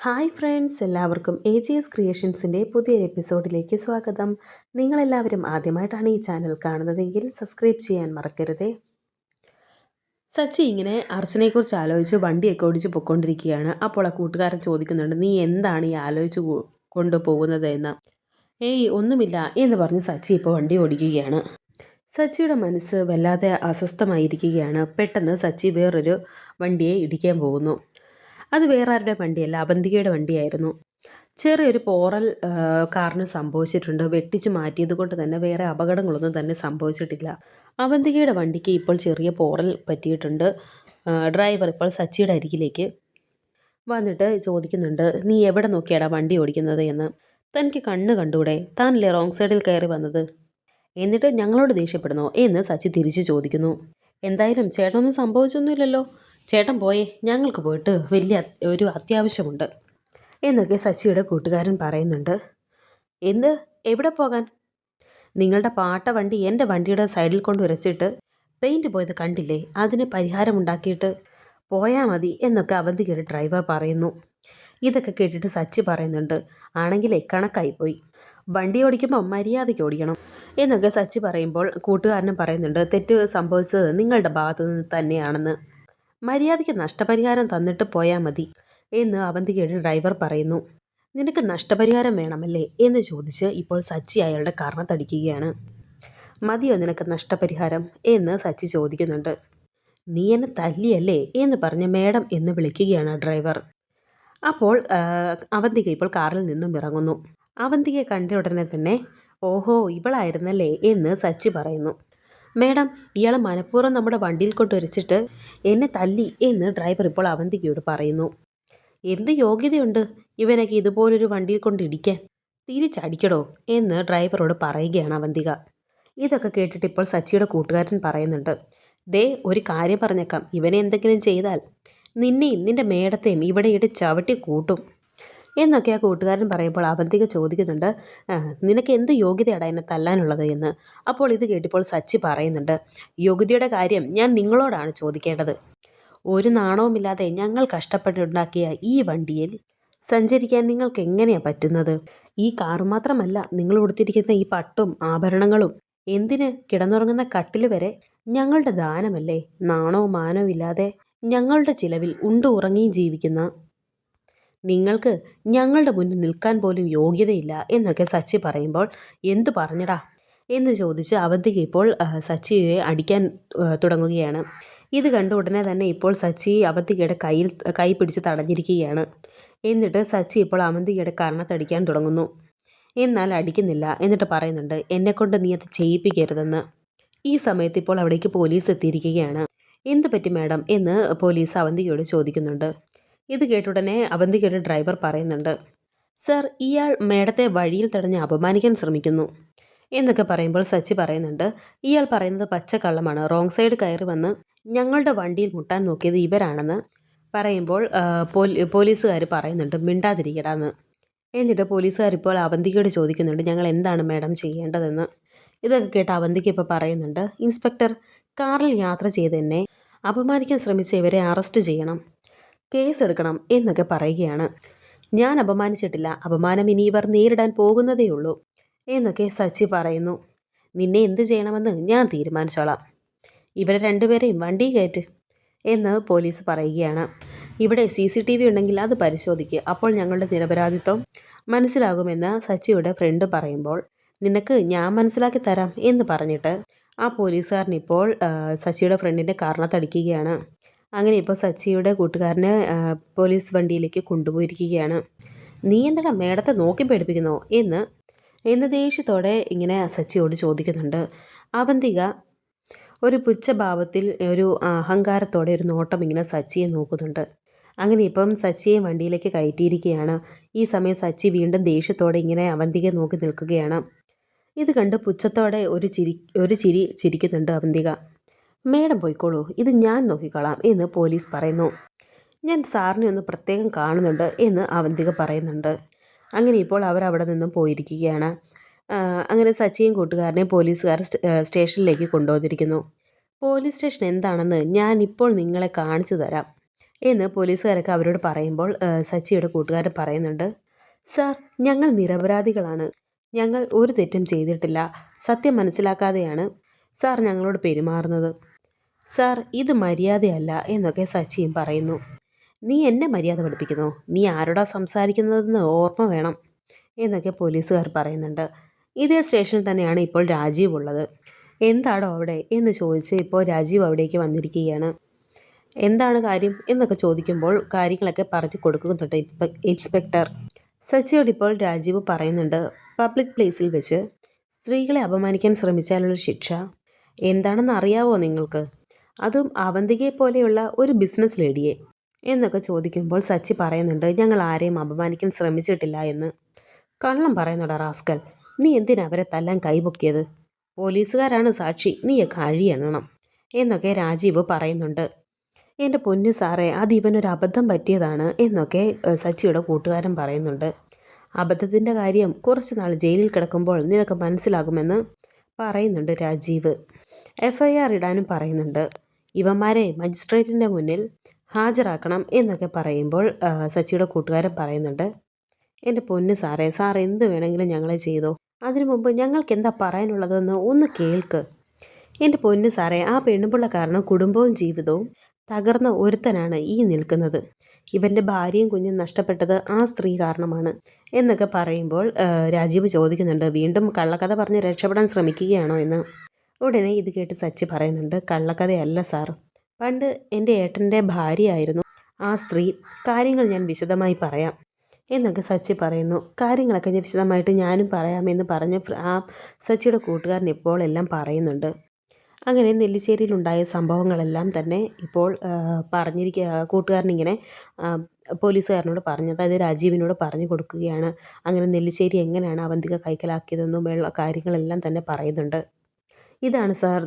Hi friends എല്ലാവർക്കും A G S ക്രിയേഷൻസിന്റെ പുതിയൊരു എപ്പിസോഡിലേക്ക് സ്വാഗതം. നിങ്ങളെല്ലാവരും ആദ്യമായിട്ടാണ് ഈ ചാനൽ കാണുന്നതെങ്കിൽ സബ്സ്ക്രൈബ് ചെയ്യാൻ മറക്കരുതേ. സച്ചി ഇങ്ങനെ അർച്ചനയെക്കുറിച്ച് ആലോചിച്ച് വണ്ടിയൊക്കെ ഓടിച്ച് പൊയ്ക്കൊണ്ടിരിക്കുകയാണ്. അപ്പോൾ ആ കൂട്ടുകാരൻ ചോദിക്കുന്നുണ്ട് നീ എന്താണ് ഈ ആലോചിച്ച് കൊണ്ടുപോകുന്നത് എന്ന് ഏയ് ഒന്നുമില്ല എന്ന് പറഞ്ഞ് സച്ചി ഇപ്പോൾ വണ്ടി ഓടിക്കുകയാണ്. സച്ചിയുടെ മനസ്സ് വല്ലാതെ അസ്വസ്ഥമായിരിക്കുകയാണ്. പെട്ടെന്ന് സച്ചി വേറൊരു വണ്ടിയെ ഇടിക്കാൻ പോകുന്നു. അത് വേറെ ആരുടെ വണ്ടിയല്ല അവന്തികയുടെ വണ്ടിയായിരുന്നു. ചെറിയൊരു പോറൽ കാറിന് സംഭവിച്ചിട്ടുണ്ട്. വെട്ടിച്ച് മാറ്റിയത് കൊണ്ട് തന്നെ വേറെ അപകടങ്ങളൊന്നും തന്നെ സംഭവിച്ചിട്ടില്ല. അവന്തികയുടെ വണ്ടിക്ക് ഇപ്പോൾ ചെറിയ പോറൽ പറ്റിയിട്ടുണ്ട്. ഡ്രൈവർ ഇപ്പോൾ സച്ചിയുടെ അരികിലേക്ക് വന്നിട്ട് ചോദിക്കുന്നുണ്ട് നീ എവിടെ നോക്കിയാടാ വണ്ടി ഓടിക്കുന്നത് എന്ന്? തനിക്ക് കണ്ണ് കണ്ടൂടെ താനല്ലേ റോങ് സൈഡിൽ കയറി വന്നത്? എന്നിട്ട് ഞങ്ങളോട് ദേഷ്യപ്പെടുന്നോ എന്ന് സച്ചി തിരിച്ചു ചോദിക്കുന്നു എന്തായാലും ചേട്ടനൊന്നും സംഭവിച്ചൊന്നുമില്ലല്ലോ? ചേട്ടൻ പോയേ ഞങ്ങൾക്ക് പോയിട്ട് വലിയ ഒരു അത്യാവശ്യമുണ്ട്. എന്നൊക്കെ സച്ചിയുടെ കൂട്ടുകാരൻ പറയുന്നുണ്ട്. എന്ത്? എവിടെ പോകാൻ? നിങ്ങളുടെ പാട്ട വണ്ടി എന്റെ വണ്ടിയുടെ സൈഡിൽ കൊണ്ട് ഉരച്ചിട്ട് പെയിന്റ് പോയത് കണ്ടില്ലേ? അതിന് പരിഹാരമുണ്ടാക്കിയിട്ട് പോയാൽ മതി എന്നൊക്കെ അവന്തികയുടെ ഡ്രൈവർ പറയുന്നു. ഇതൊക്കെ കേട്ടിട്ട് സച്ചി പറയുന്നുണ്ട്. ആണെങ്കിലേ കണക്കായിപ്പോയി വണ്ടി ഓടിക്കുമ്പോൾ മര്യാദയ്ക്ക് ഓടിക്കണം എന്നൊക്കെ സച്ചി പറയുമ്പോൾ കൂട്ടുകാരനും പറയുന്നുണ്ട്. തെറ്റ് സംഭവിച്ചത് നിങ്ങളുടെ ഭാഗത്തു നിന്ന് തന്നെയാണെന്ന്. മര്യാദയ്ക്ക് നഷ്ടപരിഹാരം തന്നിട്ട് പോയാൽ മതി എന്ന് അവന്തികയുടെ ഡ്രൈവർ പറയുന്നു. നിനക്ക് നഷ്ടപരിഹാരം വേണമല്ലേ? എന്ന് ചോദിച്ച് ഇപ്പോൾ സച്ചി അയാളുടെ കർണത്തടിക്കുകയാണ് മതിയോ നിനക്ക് നഷ്ടപരിഹാരം? എന്ന് സച്ചി ചോദിക്കുന്നുണ്ട്. നീ എന്നെ തല്ലിയല്ലേ? എന്ന് പറഞ്ഞ് മേഡം എന്ന് വിളിക്കുകയാണ് ഡ്രൈവർ. അപ്പോൾ അവന്തിക ഇപ്പോൾ കാറിൽ നിന്നും ഇറങ്ങുന്നു. അവന്തികയെ കണ്ട ഉടനെ തന്നെ ഓഹോ ഇവളായിരുന്നല്ലേ? എന്ന് സച്ചി പറയുന്നു. മേഡം ഇയാളെ മനഃപൂർവം നമ്മുടെ വണ്ടിയിൽ കൊണ്ടുവരച്ചിട്ട് എന്നെ തല്ലി എന്ന് ഡ്രൈവർ ഇപ്പോൾ അവന്തികയോട് പറയുന്നു. എന്ത് യോഗ്യതയുണ്ട് ഇവനൊക്കെ ഇതുപോലൊരു വണ്ടിയിൽ കൊണ്ട് ഇടിക്കാൻ? തിരിച്ചടിക്കടോ എന്ന് ഡ്രൈവറോട് പറയുകയാണ് അവന്തിക. ഇതൊക്കെ കേട്ടിട്ട് ഇപ്പോൾ സച്ചിയുടെ കൂട്ടുകാരൻ പറയുന്നുണ്ട്. ദേ ഒരു കാര്യം പറഞ്ഞേക്കാം. ഇവനെ എന്തെങ്കിലും ചെയ്താൽ നിന്നെയും നിന്റെ മേടത്തെയും ഇവിടെ ഇട്ട് ചവിട്ടി കൂട്ടും. എന്നൊക്കെ ആ കൂട്ടുകാരൻ പറയുമ്പോൾ അവന്തിക ചോദിക്കുന്നുണ്ട് നിനക്ക് എന്ത് യോഗ്യതയാണ് എന്നെ തല്ലാനുള്ളത് എന്ന്? അപ്പോൾ ഇത് കേട്ടിപ്പോൾ സച്ചി പറയുന്നുണ്ട് യോഗ്യതയുടെ കാര്യം ഞാൻ നിങ്ങളോടാണ് ചോദിക്കേണ്ടത്. ഒരു നാണവുമില്ലാതെ ഞങ്ങൾ കഷ്ടപ്പെട്ടുണ്ടാക്കിയ ഈ വണ്ടിയിൽ സഞ്ചരിക്കാൻ നിങ്ങൾക്ക് എങ്ങനെയാണ് പറ്റുന്നത്? ഈ കാറ് മാത്രമല്ല നിങ്ങൾ ഉടുത്തിരിക്കുന്ന ഈ പട്ടും ആഭരണങ്ങളും എന്തിന് കിടന്നുറങ്ങുന്ന കട്ടിൽ വരെ ഞങ്ങളുടെ ദാനമല്ലേ? നാണവും മാനവും ഇല്ലാതെ ഞങ്ങളുടെ ചിലവിൽ ഉണ്ടു ഉറങ്ങിയും ജീവിക്കുന്ന നിങ്ങൾക്ക് ഞങ്ങളുടെ മുന്നിൽ നിൽക്കാൻ പോലും യോഗ്യതയില്ല എന്നൊക്കെ സച്ചി പറയുമ്പോൾ എന്തു പറഞ്ഞടാ? എന്ന് ചോദിച്ച് അവന്തിക ഇപ്പോൾ സച്ചിയെ അടിക്കാൻ തുടങ്ങുകയാണ്. ഇത് കണ്ട ഉടനെ തന്നെ ഇപ്പോൾ സച്ചി അവന്തികയുടെ കയ്യിൽ കൈ പിടിച്ച് തടഞ്ഞിരിക്കുകയാണ്. എന്നിട്ട് സച്ചി ഇപ്പോൾ അവന്തികയുടെ കർണത്തടിക്കാൻ തുടങ്ങുന്നു. എന്നാൽ അടിക്കുന്നില്ല എന്നിട്ട് പറയുന്നുണ്ട്. എന്നെക്കൊണ്ട് നീ അത് ചെയ്യിപ്പിക്കരുതെന്ന്. ഈ സമയത്ത് ഇപ്പോൾ അവിടേക്ക് പോലീസ് എത്തിയിരിക്കുകയാണ്. എന്ത് പറ്റി മാഡം? എന്ന് പോലീസ് അവന്തികയോട് ചോദിക്കുന്നുണ്ട്. ഇത് കേട്ടുടനെ അവന്തികയുടെ ഡ്രൈവർ പറയുന്നുണ്ട് സർ ഇയാൾ മേഡത്തെ വഴിയിൽ തടഞ്ഞ് അപമാനിക്കാൻ ശ്രമിക്കുന്നു. എന്നൊക്കെ പറയുമ്പോൾ സച്ചി പറയുന്നുണ്ട് ഇയാൾ പറയുന്നത് പച്ചക്കള്ളമാണ്. റോങ് സൈഡ് കയറി വന്ന് ഞങ്ങളുടെ വണ്ടിയിൽ മുട്ടാൻ നോക്കിയത് ഇവരാണെന്ന് പറയുമ്പോൾ പോലീ പോലീസുകാർ പറയുന്നുണ്ട് മിണ്ടാതിരിക്കടാന്ന്. എന്നിട്ട് പോലീസുകാർ ഇപ്പോൾ അവന്തികയോട് ചോദിക്കുന്നുണ്ട് ഞങ്ങൾ എന്താണ് മാഡം ചെയ്യേണ്ടതെന്ന്? ഇതൊക്കെ കേട്ട് അവന്തിക ഇപ്പോൾ പറയുന്നുണ്ട് ഇൻസ്പെക്ടർ കാറിൽ യാത്ര ചെയ്ത് എന്നെ അപമാനിക്കാൻ ശ്രമിച്ച ഇവരെ അറസ്റ്റ് ചെയ്യണം. കേസ് എടുക്കണം എന്നൊക്കെ പറയുകയാണ്. ഞാൻ അപമാനിച്ചിട്ടില്ല. അപമാനം ഇനി ഇവർ നേരിടാൻ പോകുന്നതേയുള്ളൂ എന്നൊക്കെ സച്ചി പറയുന്നു. നിന്നെ എന്ത് ചെയ്യണമെന്ന് ഞാൻ തീരുമാനിച്ചോളാം. ഇവരെ രണ്ടുപേരെയും വണ്ടി കയറ്റ് എന്ന് പോലീസ് പറയുകയാണ്. ഇവിടെ സി സി ടി വി ഉണ്ടെങ്കിൽ അത് പരിശോധിക്കുക അപ്പോൾ ഞങ്ങളുടെ നിരപരാധിത്വം മനസ്സിലാകുമെന്ന് സച്ചിയുടെ ഫ്രണ്ട് പറയുമ്പോൾ നിനക്ക് ഞാൻ മനസ്സിലാക്കി തരാം എന്ന് പറഞ്ഞിട്ട് ആ പോലീസുകാരൻ ഇപ്പോൾ സച്ചിയുടെ ഫ്രണ്ടിന്റെ കാരണത്തടിക്കുകയാണ് അങ്ങനെ ഇപ്പോൾ സച്ചിയുടെ കൂട്ടുകാരനെ പോലീസ് വണ്ടിയിലേക്ക് കൊണ്ടുപോയിരിക്കുകയാണ്. നീ എന്താണ് മേടത്തെ നോക്കി പേടിപ്പിക്കുന്നോ? എന്ന് എന്ന് ദേഷ്യത്തോടെ ഇങ്ങനെ സച്ചിയോട് ചോദിക്കുന്നുണ്ട്. അവന്തിക ഒരു പുച്ഛഭാവത്തിൽ ഒരു അഹങ്കാരത്തോടെ ഒരു നോട്ടം ഇങ്ങനെ സച്ചിയെ നോക്കുന്നുണ്ട്. അങ്ങനെ ഇപ്പം സച്ചിയെ വണ്ടിയിലേക്ക് കയറ്റിയിരിക്കുകയാണ്. ഈ സമയം സച്ചി വീണ്ടും ദേഷ്യത്തോടെ ഇങ്ങനെ അവന്തിക നോക്കി നിൽക്കുകയാണ്. ഇത് കണ്ട് പുച്ഛത്തോടെ ഒരു ചിരി ഒരു ചിരി ചിരിക്കുന്നുണ്ട് അവന്തിക. മേഡം പോയിക്കോളൂ ഇത് ഞാൻ നോക്കിക്കോളാം എന്ന് പോലീസ് പറയുന്നു. ഞാൻ സാറിനെ ഒന്ന് പ്രത്യേകം കാണുന്നുണ്ട് എന്ന് അവന്തിക പറയുന്നുണ്ട്. അങ്ങനെ ഇപ്പോൾ അവർ അവിടെ നിന്നും പോയിരിക്കുകയാണ്. അങ്ങനെ സച്ചിയും കൂട്ടുകാരനെ പോലീസുകാർ സ്റ്റേഷനിലേക്ക് കൊണ്ടുവന്നിരിക്കുന്നു. പോലീസ് സ്റ്റേഷൻ എന്താണെന്ന് ഞാൻ ഇപ്പോൾ നിങ്ങളെ കാണിച്ചു തരാം എന്ന് പോലീസുകാരൊക്കെ അവരോട് പറയുമ്പോൾ സച്ചിയുടെ കൂട്ടുകാരൻ പറയുന്നുണ്ട്. സാർ ഞങ്ങൾ നിരപരാധികളാണ്. ഞങ്ങൾ ഒരു തെറ്റും ചെയ്തിട്ടില്ല. സത്യം മനസ്സിലാക്കാതെയാണ് സാർ ഞങ്ങളോട് പെരുമാറുന്നത്. സാർ ഇത് മര്യാദയല്ല എന്നൊക്കെ സച്ചിയും പറയുന്നു. നീ എന്നെ മര്യാദ പഠിപ്പിക്കുന്നു? നീ ആരോടാ സംസാരിക്കുന്നതെന്ന് ഓർമ്മ വേണം എന്നൊക്കെ പോലീസുകാർ പറയുന്നുണ്ട്. ഇതേ സ്റ്റേഷനിൽ തന്നെയാണ് ഇപ്പോൾ രാജീവ് ഉള്ളത്. എന്താണോ അവിടെ? എന്ന് ചോദിച്ച് ഇപ്പോൾ രാജീവ് അവിടേക്ക് വന്നിരിക്കുകയാണ്. എന്താണ് കാര്യം? എന്നൊക്കെ ചോദിക്കുമ്പോൾ കാര്യങ്ങളൊക്കെ പറഞ്ഞു കൊടുക്കുന്നുണ്ട് ഇൻസ്പെക്ടർ. സച്ചിയോട് ഇപ്പോൾ രാജീവ് പറയുന്നുണ്ട്. പബ്ലിക് പ്ലേസിൽ വെച്ച് സ്ത്രീകളെ അപമാനിക്കാൻ ശ്രമിച്ചാലുള്ള ശിക്ഷ എന്താണെന്ന് അറിയാവോ നിങ്ങൾക്ക്? അതും അവന്തികയെ പോലെയുള്ള ഒരു ബിസിനസ് ലേഡിയെ എന്നൊക്കെ ചോദിക്കുമ്പോൾ സച്ചി പറയുന്നുണ്ട് ഞങ്ങൾ ആരെയും അപമാനിക്കാൻ ശ്രമിച്ചിട്ടില്ല എന്ന്. കള്ളം പറയുന്നുണ്ട് റാസ്കൽ നീ എന്തിനാ അവരെ തല്ലാൻ കൈപൊക്കിയത്? പോലീസുകാരാണ് സാക്ഷി നീ കഴിയണം എന്നൊക്കെ രാജീവ് പറയുന്നുണ്ട്. എന്റെ പൊന്നു സാറേ അത് ഇവനൊരു അബദ്ധം പറ്റിയതാണ് എന്നൊക്കെ സച്ചിയുടെ കൂട്ടുകാരൻ പറയുന്നുണ്ട്. അബദ്ധത്തിന്റെ കാര്യം കുറച്ച് നാൾ ജയിലിൽ കിടക്കുമ്പോൾ നിനക്ക് മനസ്സിലാകുമെന്ന് പറയുന്നുണ്ട് രാജീവ്. എഫ് ഐ ആർ ഇടാനും പറയുന്നുണ്ട്. ഇവന്മാരെ മജിസ്ട്രേറ്റിന്റെ മുന്നിൽ ഹാജരാക്കണം എന്നൊക്കെ പറയുമ്പോൾ സച്ചിയുടെ കൂട്ടുകാരൻ പറയുന്നുണ്ട് എന്റെ പൊന്ന് സാറേ സാർ എന്ത് വേണമെങ്കിലും ഞങ്ങളെ ചെയ്തോ? അതിനു മുമ്പ് ഞങ്ങൾക്ക് എന്താ പറയാനുള്ളതെന്ന് ഒന്ന് കേൾക്ക്. എന്റെ പൊന്ന് സാറേ ആ പെണ്ണുപിള്ള കാരണം കുടുംബവും ജീവിതവും തകർന്ന ഒരുത്തനാണ് ഈ നിൽക്കുന്നത്. ഇവന്റെ ഭാര്യയും കുഞ്ഞും നഷ്ടപ്പെട്ടത് ആ സ്ത്രീ കാരണമാണ് എന്നൊക്കെ പറയുമ്പോൾ രാജീവ് ചോദിക്കുന്നുണ്ട് വീണ്ടും കള്ളക്കഥ പറഞ്ഞ് രക്ഷപ്പെടാൻ ശ്രമിക്കുകയാണോ എന്ന്? ഉടനെ ഇത് കേട്ട് സച്ചി പറയുന്നുണ്ട് കള്ളക്കഥയല്ല സാർ. പണ്ട് എന്റെ ഏട്ടന്റെ ഭാര്യയായിരുന്നു. ആ സ്ത്രീ കാര്യങ്ങൾ ഞാൻ വിശദമായി പറയാം. എന്നൊക്കെ സച്ചി പറയുന്നു. കാര്യങ്ങളൊക്കെ ഞാൻ വിശദമായിട്ട് ഞാനും പറയാമെന്ന് പറഞ്ഞ് ആ സച്ചിയുടെ കൂട്ടുകാരൻ ഇപ്പോൾ എല്ലാം പറയുന്നുണ്ട്. അങ്ങനെ നെല്ലിശ്ശേരിയിലുണ്ടായ സംഭവങ്ങളെല്ലാം തന്നെ ഇപ്പോൾ പറഞ്ഞിരിക്കുക കൂട്ടുകാരനിങ്ങനെ പോലീസുകാരനോട് പറഞ്ഞു അതായത് രാജീവിനോട് പറഞ്ഞു കൊടുക്കുകയാണ്. അങ്ങനെ നെല്ലിശ്ശേരി എങ്ങനെയാണ് അവന്തിക കൈക്കലാക്കിയതെന്നും ഉള്ള കാര്യങ്ങളെല്ലാം തന്നെ പറയുന്നുണ്ട്. ഇതാണ് സാർ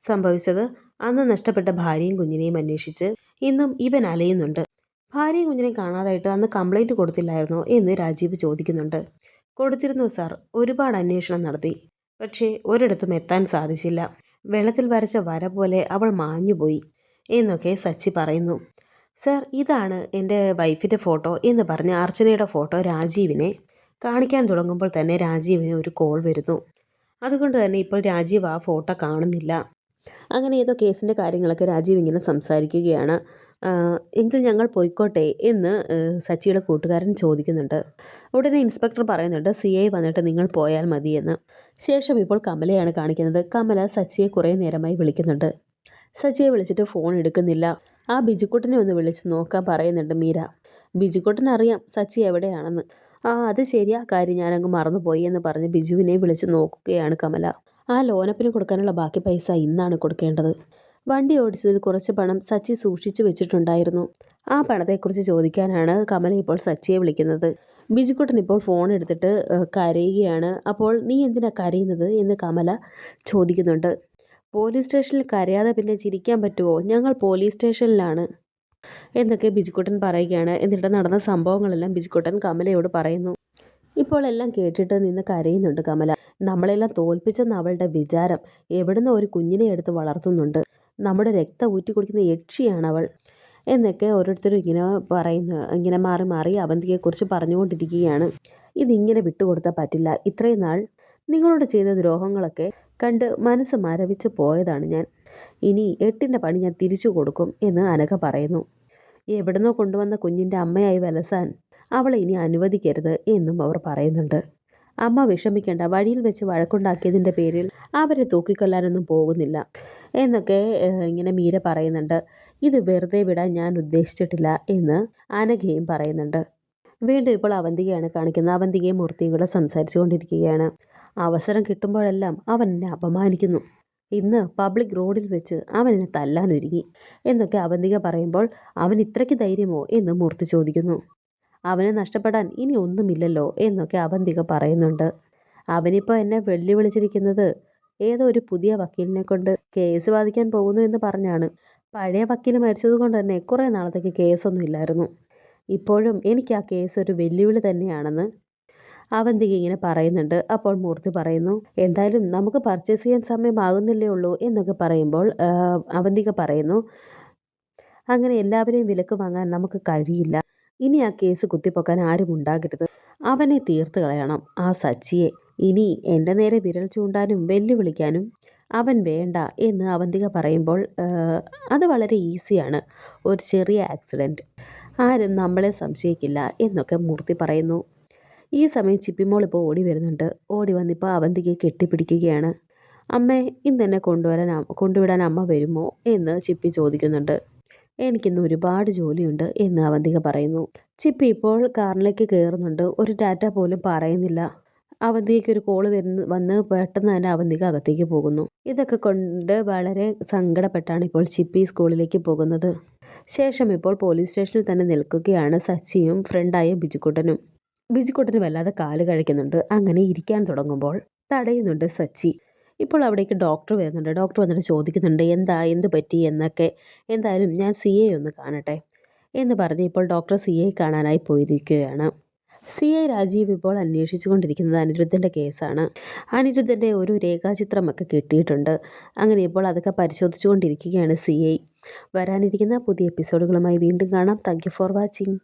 സംഭവിച്ചത്. അന്ന് നഷ്ടപ്പെട്ട ഭാര്യയും കുഞ്ഞിനെയും അന്വേഷിച്ച് ഇന്നും ഇവൻ അലയുന്നുണ്ട്. ഭാര്യയും കുഞ്ഞിനെ കാണാതായിട്ട് അന്ന് കംപ്ലൈന്റ് കൊടുത്തില്ലായിരുന്നോ എന്ന് രാജീവ് ചോദിക്കുന്നുണ്ട്. കൊടുത്തിരുന്നു സാർ ഒരുപാട് അന്വേഷണം നടത്തി. പക്ഷേ ഒരിടത്തും എത്താൻ സാധിച്ചില്ല. വെള്ളത്തിൽ വരച്ച വര പോലെ അവൾ മാഞ്ഞുപോയി എന്നൊക്കെ സച്ചി പറയുന്നു. സാർ ഇതാണ് എന്റെ വൈഫിന്റെ ഫോട്ടോ എന്ന് പറഞ്ഞ് അർച്ചനയുടെ ഫോട്ടോ രാജീവിനെ കാണിക്കാൻ തുടങ്ങുമ്പോൾ തന്നെ രാജീവിന് ഒരു കോൾ വരുന്നു. അതുകൊണ്ട് തന്നെ ഇപ്പോൾ രാജീവ് ആ ഫോട്ടോ കാണുന്നില്ല. അങ്ങനെ ഏതോ കേസിന്റെ കാര്യങ്ങളൊക്കെ രാജീവ് ഇങ്ങനെ സംസാരിക്കുകയാണ്. എങ്കിൽ ഞങ്ങൾ പോയിക്കോട്ടെ എന്ന് സച്ചിയുടെ കൂട്ടുകാരൻ ചോദിക്കുന്നുണ്ട്. ഉടനെ ഇൻസ്പെക്ടർ പറയുന്നുണ്ട് സി ഐ വന്നിട്ട് നിങ്ങൾ പോയാൽ മതിയെന്ന്. ശേഷം ഇപ്പോൾ കമലയാണ് കാണിക്കുന്നത്. കമല സച്ചിയെ കുറേ നേരമായി വിളിക്കുന്നുണ്ട്. സച്ചിയെ വിളിച്ചിട്ട് ഫോൺ എടുക്കുന്നില്ല. ആ ബിജുക്കുട്ടനെ ഒന്ന് വിളിച്ച് നോക്കാൻ പറയുന്നുണ്ട് മീര. ബിജുക്കുട്ടൻ അറിയാം സച്ചി എവിടെയാണെന്ന്. ആ അത് ശരിയാ കാര്യം ഞാനങ്ങ് മറന്നുപോയി എന്ന് പറഞ്ഞ് ബിജുവിനെ വിളിച്ച് നോക്കുകയാണ് കമല. ആ ലോനപ്പിന് കൊടുക്കാനുള്ള ബാക്കി പൈസ ഇന്നാണ് കൊടുക്കേണ്ടത്. വണ്ടി ഓടിച്ചതിൽ കുറച്ച് പണം സച്ചി സൂക്ഷിച്ചു വെച്ചിട്ടുണ്ടായിരുന്നു. ആ പണത്തെക്കുറിച്ച് ചോദിക്കാനാണ് കമല ഇപ്പോൾ സച്ചിയെ വിളിക്കുന്നത്. ബിജുക്കുട്ടൻ ഇപ്പോൾ ഫോൺ എടുത്തിട്ട് കരയുകയാണ്. അപ്പോൾ നീ എന്തിനാ കരയുന്നത്? എന്ന് കമല ചോദിക്കുന്നുണ്ട്. പോലീസ് സ്റ്റേഷനിൽ കരയാതെ പിന്നെ ചിരിക്കാൻ പറ്റുമോ ഞങ്ങൾ പോലീസ് സ്റ്റേഷനിലാണ്. എന്നൊക്കെ ബിജുക്കുട്ടൻ പറയുകയാണ്. എന്നിട്ട് നടന്ന സംഭവങ്ങളെല്ലാം ബിജുക്കുട്ടൻ കമലയോട് പറയുന്നു. ഇപ്പോൾ എല്ലാം കേട്ടിട്ട് നിന്ന് കരയുന്നുണ്ട് കമല. നമ്മളെല്ലാം തോൽപ്പിച്ചെന്ന് അവളുടെ വിചാരം എവിടുന്ന് ഒരു കുഞ്ഞിനെ എടുത്ത് വളർത്തുന്നുണ്ട്. നമ്മുടെ രക്തം ഊറ്റി കുടിക്കുന്ന യക്ഷിയാണ് അവൾ എന്നൊക്കെ ഓരോരുത്തരും ഇങ്ങനെ പറയുന്നു. ഇങ്ങനെ മാറി മാറി അവന്തിയെക്കുറിച്ച് പറഞ്ഞുകൊണ്ടിരിക്കുകയാണ്. ഇതിങ്ങനെ വിട്ടുകൊടുത്താൽ പറ്റില്ല. ഇത്രയും നാൾ നിങ്ങളോട് ചെയ്ത ദ്രോഹങ്ങളൊക്കെ കണ്ട് മനസ്സ് മരവിച്ച് പോയതാണ് ഞാൻ. ഇനി എട്ടിന്റെ പണി ഞാൻ തിരിച്ചു കൊടുക്കും എന്ന് അനഘ പറയുന്നു. എവിടുന്നോ കൊണ്ടുവന്ന കുഞ്ഞിന്റെ അമ്മയായി വലസാൻ അവളെ ഇനി അനുവദിക്കരുത് എന്നും അവർ പറയുന്നുണ്ട്. അമ്മ വിഷമിക്കേണ്ട വഴിയിൽ വെച്ച് വഴക്കുണ്ടാക്കിയതിന്റെ പേരിൽ അവരെ തൂക്കിക്കൊല്ലാനൊന്നും പോകുന്നില്ല എന്നൊക്കെ ഇങ്ങനെ മീര പറയുന്നുണ്ട്. ഇത് വെറുതെ വിടാൻ ഞാൻ ഉദ്ദേശിച്ചിട്ടില്ല എന്ന് അനഘയും പറയുന്നുണ്ട്. വീണ്ടും ഇപ്പോൾ അവന്തികയാണ് കാണിക്കുന്നത്. അവന്തികയും മൂർത്തിയും കൂടെ സംസാരിച്ചു കൊണ്ടിരിക്കുകയാണ് അവസരം കിട്ടുമ്പോഴെല്ലാം അവൻ എന്നെ അപമാനിക്കുന്നു. ഇന്ന് പബ്ലിക് റോഡിൽ വെച്ച് അവൻ എന്നെ തല്ലാനൊരുങ്ങി എന്നൊക്കെ അവന്തിക പറയുമ്പോൾ അവൻ ഇത്രയ്ക്ക് ധൈര്യമോ എന്ന് മൂർത്തി ചോദിക്കുന്നു. അവനെ നഷ്ടപ്പെടാൻ ഇനി ഒന്നുമില്ലല്ലോ എന്നൊക്കെ അവന്തിക പറയുന്നുണ്ട്. അവനിപ്പോൾ എന്നെ വെല്ലുവിളിച്ചിരിക്കുന്നത് ഏതോ ഒരു പുതിയ വക്കീലിനെ കൊണ്ട് കേസ് വാദിക്കാൻ പോകുന്നു എന്ന് പറഞ്ഞാണ്. പഴയ വക്കീൽ മരിച്ചത് കൊണ്ട് തന്നെ കുറേ നാളത്തേക്ക് കേസൊന്നും ഇല്ലായിരുന്നു. ഇപ്പോഴും എനിക്ക് ആ കേസ് ഒരു വെല്ലുവിളി തന്നെയാണെന്ന് അവന്തിക ഇങ്ങനെ പറയുന്നുണ്ട്. അപ്പോൾ മൂർത്തി പറയുന്നു എന്തായാലും നമുക്ക് പർച്ചേസ് ചെയ്യാൻ സമയമാകുന്നില്ലേ ഉള്ളൂ എന്നൊക്കെ പറയുമ്പോൾ അവന്തിക പറയുന്നു അങ്ങനെ എല്ലാവരെയും വിലക്ക് വാങ്ങാൻ നമുക്ക് കഴിയില്ല. ഇനി ആ കേസ് കുത്തിപ്പൊക്കാൻ ആരും ഉണ്ടാകരുത്. അവനെ തീർത്ത് കളയണം. ആ സച്ചിയെ ഇനി എന്റെ നേരെ വിരൽ ചൂണ്ടാനും വെല്ലുവിളിക്കാനും അവൻ വേണ്ട എന്ന് അവന്തിക പറയുമ്പോൾ അത് വളരെ ഈസിയാണ്. ഒരു ചെറിയ ആക്സിഡന്റ് ആരും നമ്മളെ സംശയിക്കില്ല എന്നൊക്കെ മൂർത്തി പറയുന്നു. ഈ സമയം ചിപ്പിമോൾ ഇപ്പോൾ ഓടി വരുന്നുണ്ട്. ഓടി വന്നിപ്പോൾ അവന്തികയെ കെട്ടിപ്പിടിക്കുകയാണ്. അമ്മേ ഇന്ന് എന്നെ കൊണ്ടുവരാൻ കൊണ്ടുവിടാൻ അമ്മ വരുമോ? എന്ന് ചിപ്പി ചോദിക്കുന്നുണ്ട്. എനിക്കിന്ന് ഒരുപാട് ജോലിയുണ്ട് എന്ന് അവന്തിക പറയുന്നു. ചിപ്പി ഇപ്പോൾ കാറിലേക്ക് കയറുന്നുണ്ട്. ഒരു ടാറ്റ പോലും പറയുന്നില്ല. അവന്തികയ്ക്ക് ഒരു കോൾ വരുന്ന വന്ന് പെട്ടെന്ന് തന്നെ അവന്തിക അകത്തേക്ക് പോകുന്നു. ഇതൊക്കെ കൊണ്ട് വളരെ സങ്കടപ്പെട്ടാണ് ഇപ്പോൾ ചിപ്പി സ്കൂളിലേക്ക് പോകുന്നത്. ശേഷം ഇപ്പോൾ പോലീസ് സ്റ്റേഷനിൽ തന്നെ നിൽക്കുകയാണ് സച്ചിയും ഫ്രണ്ടായ ബിജുക്കുട്ടനും. ബിജുക്കുട്ടന് വല്ലാതെ കാൽ കഴിക്കുന്നുണ്ട് അങ്ങനെ ഇരിക്കാൻ തുടങ്ങുമ്പോൾ തടയുന്നുണ്ട് സച്ചി. ഇപ്പോൾ അവിടേക്ക് ഡോക്ടർ വരുന്നുണ്ട്. ഡോക്ടർ വന്നിട്ട് ചോദിക്കുന്നുണ്ട് എന്താ എന്ത് പറ്റി? എന്നൊക്കെ. എന്തായാലും ഞാൻ സി എ ഒന്ന് കാണട്ടെ. എന്ന് പറഞ്ഞ് ഇപ്പോൾ ഡോക്ടർ സി എ കാണാനായി പോയിരിക്കുകയാണ്. സി ഐ രാജീവ് ഇപ്പോൾ അന്വേഷിച്ചു കൊണ്ടിരിക്കുന്നത് അനിരുദ്ധന്റെ കേസാണ്. അനിരുദ്ധന്റെ ഒരു രേഖാചിത്രമൊക്കെ കിട്ടിയിട്ടുണ്ട്. അങ്ങനെ ഇപ്പോൾ അതൊക്കെ പരിശോധിച്ചു കൊണ്ടിരിക്കുകയാണ് സി ഐ വരാനിരിക്കുന്ന പുതിയ എപ്പിസോഡുകളുമായി വീണ്ടും കാണാം. Thank for watching